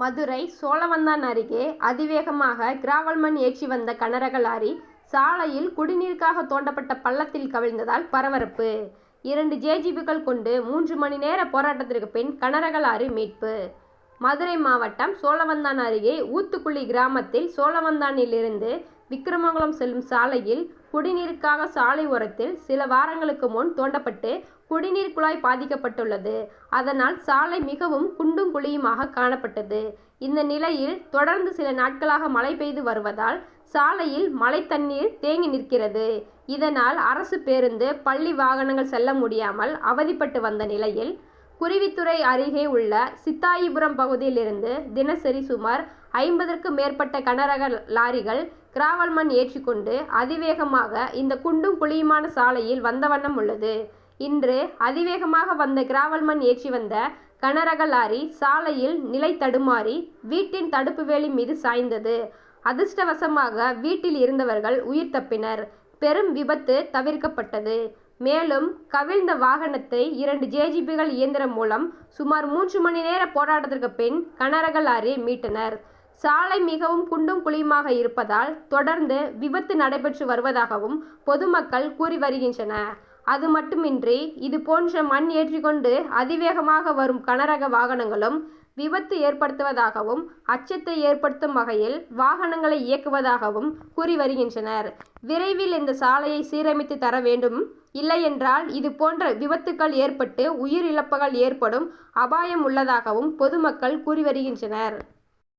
மதுரை சோழவந்தான் அருகே அதிவேகமாக கிராவல் மண் ஏற்றி வந்த கனரக லாரி சாலையில் குடிநீருக்காக தோண்டப்பட்ட பள்ளத்தில் கவிழ்ந்ததால் பரபரப்பு. இரண்டு ஜேஜிபிகள் கொண்டு மூன்று மணி நேர போராட்டத்திற்கு பின் கனரக லாரி மீட்பு. மதுரை மாவட்டம் சோழவந்தான் அருகே ஊத்துக்குழி கிராமத்தில் சோழவந்தானிலிருந்து விக்கிரமங்கலம் செல்லும் சாலையில் குடிநீருக்காக சாலை ஓரத்தில் சில வாரங்களுக்கு முன் தோண்டப்பட்டு குடிநீர் குழாய் பாதிக்கப்பட்டுள்ளது. அதனால் சாலை மிகவும் குண்டும் குழியுமாக காணப்பட்டது. இந்த நிலையில் தொடர்ந்து சில நாட்களாக மழை பெய்து வருவதால் சாலையில் மழை தண்ணீர் தேங்கி நிற்கிறது. இதனால் அரசு பேருந்து பள்ளி வாகனங்கள் செல்ல முடியாமல் அவதிப்பட்டு வந்த நிலையில் குருவித்துறை அருகே உள்ள சித்தாயிபுரம் பகுதியிலிருந்து தினசரி சுமார் ஐம்பதற்கும் மேற்பட்ட கனரக லாரிகள் கிராவல் மண் ஏற்றிக்கொண்டு அதிவேகமாக இந்த குண்டும் குழியுமான சாலையில் வந்த வண்ணம் உள்ளது. இன்று அதிவேகமாக வந்த கிராவல் மண் ஏற்றி வந்த கனரக லாரி சாலையில் நிலை தடுமாறி வீட்டின் தடுப்பு வேலி மீது சாய்ந்தது. அதிர்ஷ்டவசமாக வீட்டில் இருந்தவர்கள் உயிர் தப்பினர். பெரும் விபத்து தவிர்க்கப்பட்டது. மேலும் கவிழ்ந்த வாகனத்தை இரண்டு ஜேசிபிகள் இயந்திரம் மூலம் சுமார் மூன்று மணி நேர போராட்டத்திற்கு பின் கனரக லாரி மீட்டனர். சாலை மிகவும் குண்டும் குழியுமாக இருப்பதால் தொடர்ந்து விபத்து நடைபெற்று வருவதாகவும் பொதுமக்கள் கூறி வருகின்றனர். அது மட்டுமின்றி இது போன்ற மண் ஏற்றிக்கொண்டு அதிவேகமாக வரும் கனரக வாகனங்களும் விபத்து ஏற்படுத்துவதாகவும் அச்சத்தை ஏற்படுத்தும் வகையில் வாகனங்களை இயக்குவதாகவும் கூறி வருகின்றனர். விரைவில் இந்த சாலையை சீரமைத்து தர வேண்டும். இல்லையென்றால் இது போன்ற விபத்துக்கள் ஏற்பட்டு உயிரிழப்புகள் ஏற்படும் அபாயம் உள்ளதாகவும் பொதுமக்கள் கூறி வருகின்றனர்.